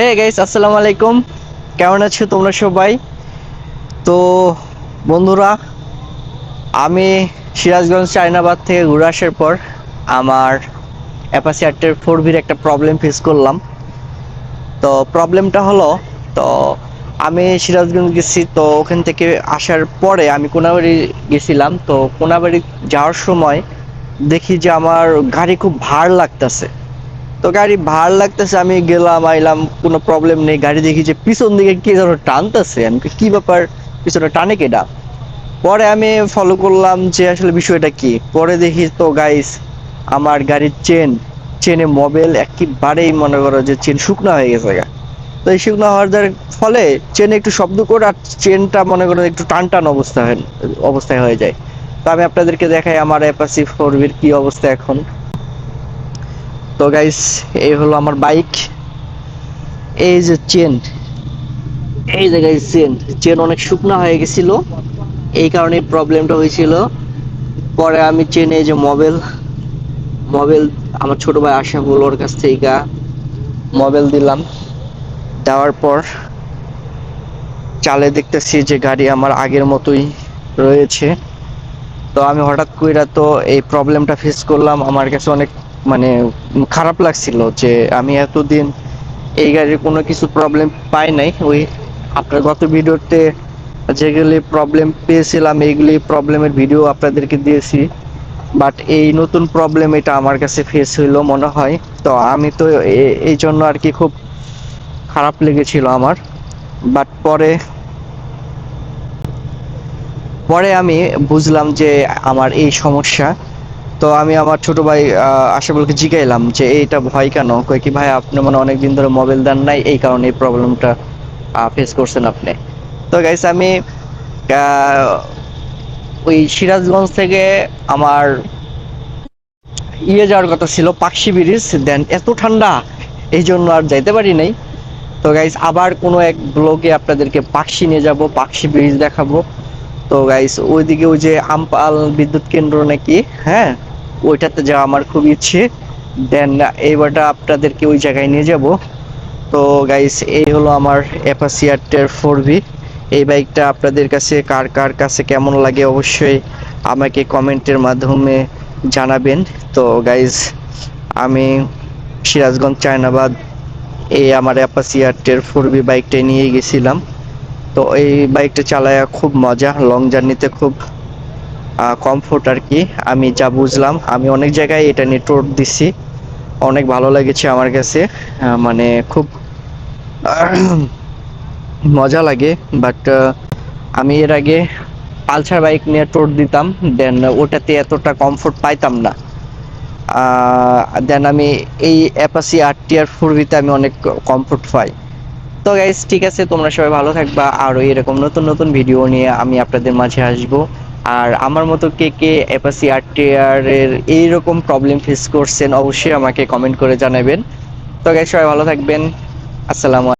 Hey guys আসসালামু আলাইকুম। কেমন আছো তোমরা সবাই? তো বন্ধুরা, আমি সিরাজগঞ্জ চাইনাবাদ থেকে ঘুরে আসার পর আমার অ্যাপাসি আর্টের ফোর ভির একটা প্রবলেম ফেস করলাম। তো প্রবলেমটা হলো, তো আমি সিরাজগঞ্জ গেছি, তো ওখান থেকে আসার পরে আমি কোনাবাড়ি গেছিলাম। তো কোনাবাড়ি যাওয়ার সময় দেখি যে আমার গাড়ি খুব ভার লাগতেছে। তো গাড়ি ভার লাগতেছে, আমি গেলাম, আইলাম, কোনো প্রবলেম নেই। গাড়ি দেখি যে পিছন দিকে কি যেন টানতেছে। আমি কি ব্যাপার? পিছনে টানে কেডা পরে আমি ফলো করলাম যে আসলে বিষয়টা কি। পরে দেখি তো গাইস আমার গাড়ির চেন চেনে মোবাইল একেবারেই মনে করো যে চেন শুকনো হয়ে গেছে গা। তো এই শুকনো হওয়ার ফলে চেনে একটু শব্দ করে আর চেনটা মনে করো একটু টান টান অবস্থা হয়, অবস্থায় হয়ে যায়। তো আমি আপনাদেরকে দেখাই আমার অ্যাপাসি ফোর কি অবস্থা এখন। তো গাইস এই হলো আমার বাইক এই যে চেন এই যে গাইস চেন চেন অনেক শুকনো হয়ে গেছিল। এই কারণে প্রবলেমটা হয়েছিল। পরে আমি চেনে যে মোবাইল মোবাইল আমার ছোট ভাই আশাফুল ওর কাছ থেকে। মোবাইল দিলাম। দেওয়ার পর চালে দেখতেছি যে গাড়ি আমার আগের মতোই রয়েছে। তো আমি হঠাৎ কইরা তো এই প্রবলেমটা ফেস করলাম। আমার কাছে অনেক মানে খারাপ লাগছিল যে আমি এতদিন এই গাড়ির কোনো কিছু প্রবলেম পাই নাই। ওই আপনার গত ভিডিওতে যেগুলি প্রবলেম পেয়েছিলাম, এইগুলি প্রবলেমের ভিডিও আপনাদেরকে দিয়েছি। বাট এই নতুন প্রবলেম এটা আমার কাছে ফেস হইল মনে হয়। তো আমি তো এই জন্য আর কি খুব খারাপ লেগেছিল আমার। বাট পরে পরে আমি বুঝলাম যে আমার এই সমস্যা। তো আমি আমার ছোট ভাই আহ, আশাফুলকে জিগাইলাম যে এইটা ভয় কেন? কই কি ভাই আপনি মানে অনেকদিন ধরে মোবাইল দেন নাই এই কারণে এই প্রবলেমটা ফেস করছেন আপনি। তো গাইস আমি ওই সিরাজগঞ্জ থেকে আমার ইয়ে যাওয়ার কথা ছিল পাকশি ব্রিজ দেন এত ঠান্ডা এই জন্য আর যাইতে পারি নাই। তো গাইস আবার কোনো এক ব্লগে আপনাদেরকে পাকশি নিয়ে যাব পাকশি ব্রিজ দেখাবো। তো গাইস ওইদিকে ওই যে আমপাল বিদ্যুৎ কেন্দ্র নাকি হ্যাঁ? ওইটাতে যাওয়া আমার খুব ইচ্ছে। দেন এইবারটা আপনাদেরকে ওই জায়গায় নিয়ে যাব। তো গাইস এই হলো আমার অ্যাপাসিয়াটের ফোর ভি এই বাইকটা আপনাদের কাছে কার কার কাছে কেমন লাগে অবশ্যই আমাকে কমেন্টের মাধ্যমে জানাবেন। তো গাইস আমি সিরাজগঞ্জ, চায়নাবাদ, এই আমার অ্যাপাসিয়াটের ফোর বি বাইকটা নিয়ে গেছিলাম। তো এই বাইকটা চালায়া খুব মজা লং জার্নিতে খুব কমফোর্ট আর কি। আমি যা বুঝলাম, আমি অনেক জায়গায় এটা নিয়ে টোর দিছি। অনেক ভালো লেগেছে আমার কাছে। মানে খুব মজা লাগে বাট আমি এর আগে পালসার বাইক নিয়ে টোর দিতাম দেন ওটাতে এতটা কমফোর্ট পাইতাম না। দেন আমি এই অ্যাপাসি আর টিয়ার ফোরবিতে আমি অনেক কমফোর্ট পাই। তো গাইস ঠিক আছে, তোমরা সবাই ভালো থাকবা। আর এরকম নতুন নতুন ভিডিও নিয়ে আমি আপনাদের মাঝে আসব। আর আমার মতো কে কে অ্যাপাসি আর টিয়ারের এইরকম প্রবলেম ফেস করছেন, অবশ্যই আমাকে কমেন্ট করে জানাবেন। তো গাইস সবাই ভালো থাকবেন। আসসালামু